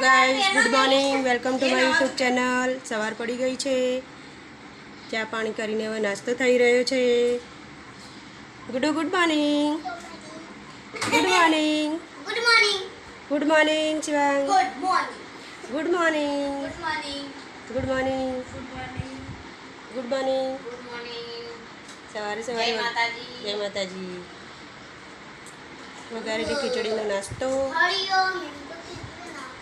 Guys good morning welcome to my YouTube channel સવાર પડી ગઈ છે. ચા પાણી કરીને હવે નાસ્તો થઈ રહ્યો છે. Good good morning good morning good morning good morning Shivang good morning good morning good morning good morning good morning good morning good સવારે જય સવારે માતાજી. જય માતાજી. વઘારેલી ખીચડીનો નાસ્તો. હરિઓમ હરિઓમ બસ હરિઓમ દાદા બોલું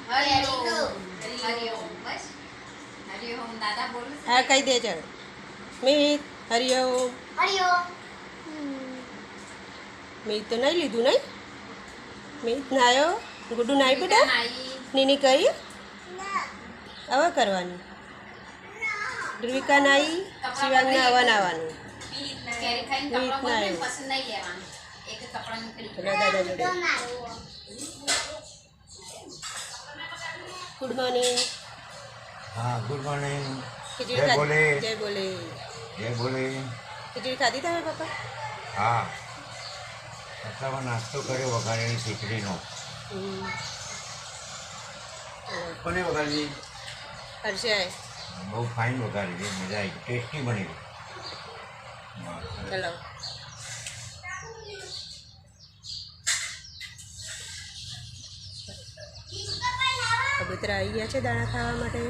હા કહી દે ચાલ મિત હરિઓમ મિત તો નહીં લીધું નહીં? મિત નાયો ગુડુ નાઈ બેટા? નીની કરી હવે કરવાની. ધ્રુવિકા નાઈ શિવાંગને હવા નાવાનું કેરી ખાઈને દાદા કપડાં ગુડ મોર્નિંગ હા ગુડ મોર્નિંગ ખીચડી જય બોલે. જય બોલે. જય બોલે. ખીચડી ખાધી તમે પપ્પા? હા. પપ્પામાં નાસ્તો કર્યો વઘારેલી ખીચડીનો. કોને વઘારી હર્ષાય બહુ ફાઇન વઘારી છે મજા આવી ટેસ્ટી બની. ચલો. કબૂતરા આવી ગયા છે દાણા ખાવા માટે.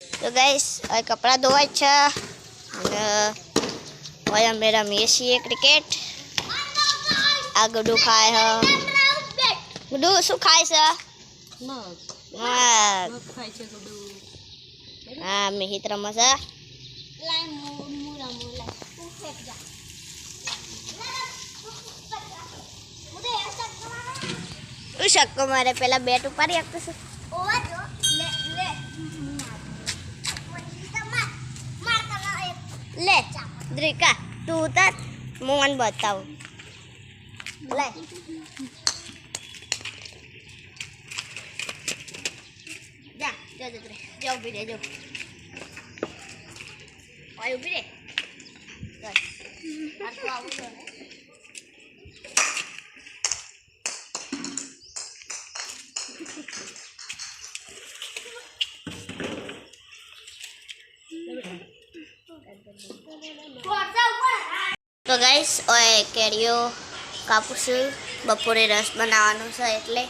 તો ગાઈસ હવે કપડાં ધોવાય છે. અને હવે અમે રમીએ છીએ ક્રિકેટ આ ગુડુ ખાય હ. ગુડુ શું ખાય છે? મગ. હા મગ ખાય છે ગુડુ. હા મિહિત રમે છે. શું શક્કો મારે પેલા બેટ ઉપાડી આપતો છે લે દ્રિકા તું ઉતાર હું મને બતાવું લે જા જો જો રે જો ઉભી રે જો ઓય ઉભી રે તો ગાઈસ ઓય કેરીઓ કાપું બપોરે રસ બનાવવાનો છે એટલે.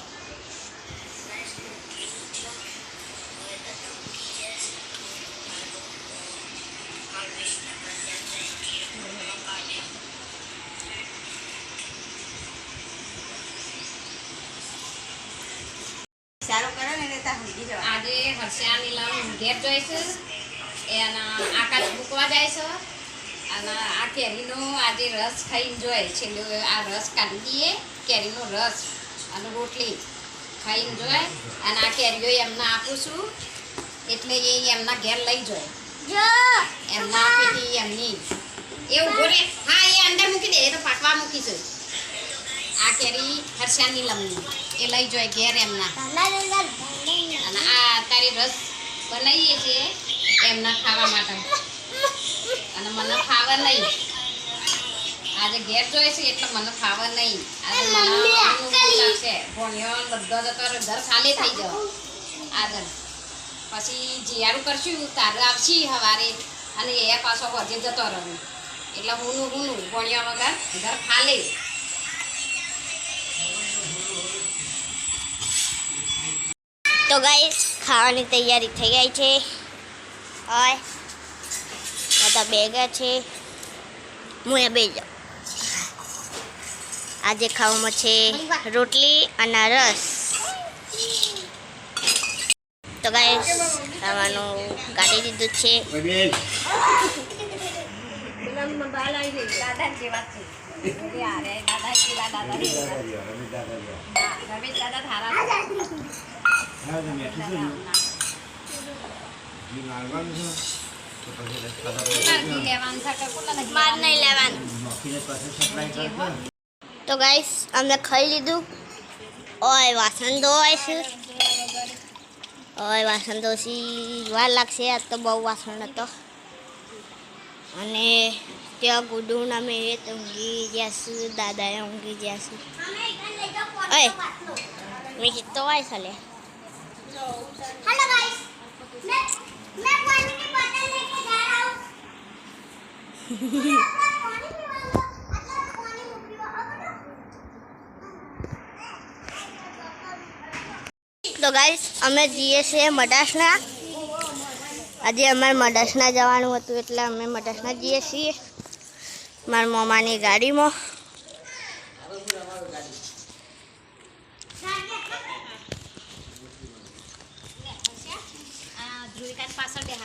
આજે હર્ષા નીલમ ઘેર જોઈશું એના આકાશ મૂકવા જાય છે. અને આ કેરીનો આજે રસ ખાઈને જોઈએ છેલ્લો આ રસ કાઢી દઈએ કેરીનો રસ અને રોટલી ખાઈને જોઈએ અને આ કેરીઓ એમને આપું છું. એટલે એ એમના ઘેર લઈ જોઈએ એમના આપી એમની એવું બોલે હા એ અંદર મૂકી દે. એ તો પાકવા મૂકી છે. આ કેરી હર્ષા નીલમની એ લઈ જાય ઘેર એમના. અને આ તારી રસ બનાવીએ છીએ એમના ખાવા માટે. અને મને ખાવા નહીં. આજે ઘેર જોઈએ છે એટલે મને ખાવા નહીં. આજે મને લાગશે. ભણ્યો બધો જતો ઘર ખાલી થઈ જાવ આગળ પછી જીયારું કરશું. તારે આવશી સવારે અને એ પાછો હોજે જતો રહ્યો. એટલે હુંનું હુંનું ભણ્યા વગર ઘર ખાલી. તો ગાઈસ ખાવાની તૈયારી થઈ ગઈ છે. ઓય, બધા બેગા છે. હું એ બે જાઉં. આજે ખાવામાં છે રોટલી અને રસ. તો ગાઈસ ખાવાનું કાઢી દીધું છે. દાદા હા, લેવાનું તો ગાઈસ અમે ખાઈ લીધું. ઓય વાસણ ધોવાય છે ઓય વાસણ ધોશી. વાર લાગશે આ તો બહુ વાસણ હતો. અને ત્યાં ગુડુના મેં તો ઊંઘી છે દાદાએ ઊંઘી છે ઓય મેં કીધો વાય ચાલે તો ગાઈસ અમે જઈએ છીએ મડાસના. આજે અમારે મડાસના જવાનું હતું, એટલે અમે મડાસના જઈએ છીએ. મારા મામાની ગાડીમાં આ ધ્રુવિકા પાછળ બેહાડ દે ના બીજે એટલે શિવાંગને બેહાડવાનું.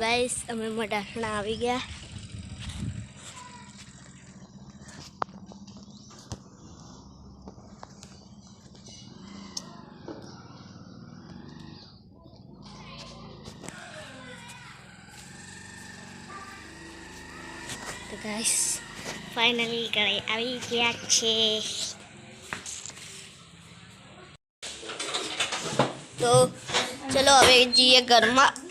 ગાઈસ અમે મડાસણા આવી ગયા. તો ગાઈસ આવી ગયા છે. તો ચલો હવે જઈએ ઘરમાં.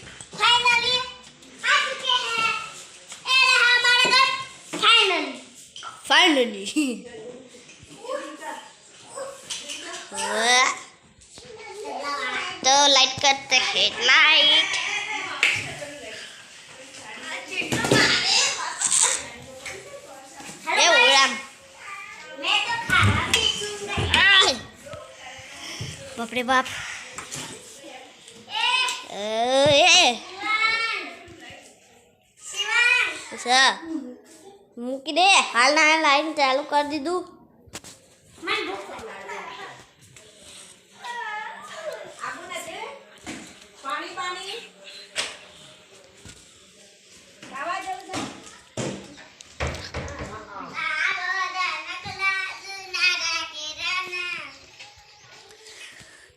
Finally. तो लाइट करते हेडलाइट ये उड़ाम बाप रे बाप ए, ए, ए, ए, મૂકી દે હાલ ના લાઈન ચાલુ કરી દીધું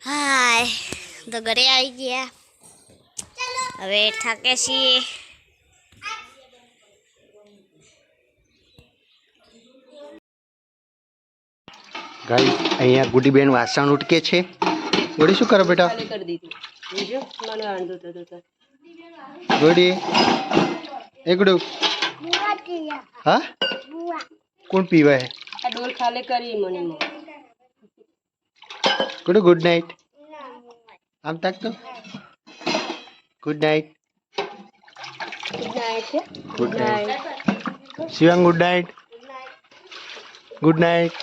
હાય તો ઘરે આવી ગયા હવે થાકે છીએ ગાઈસ અહીંયા ગુડીબેન વાસણ ઉટકે છે. ગુડી શું કરો બેટા? ગુડી એ ગુડુ હા? કોણ પીવે હે ગુડુ ગુડ નાઇટ? આમ તાક તો. Good night. Good night Shivang good night. Good night.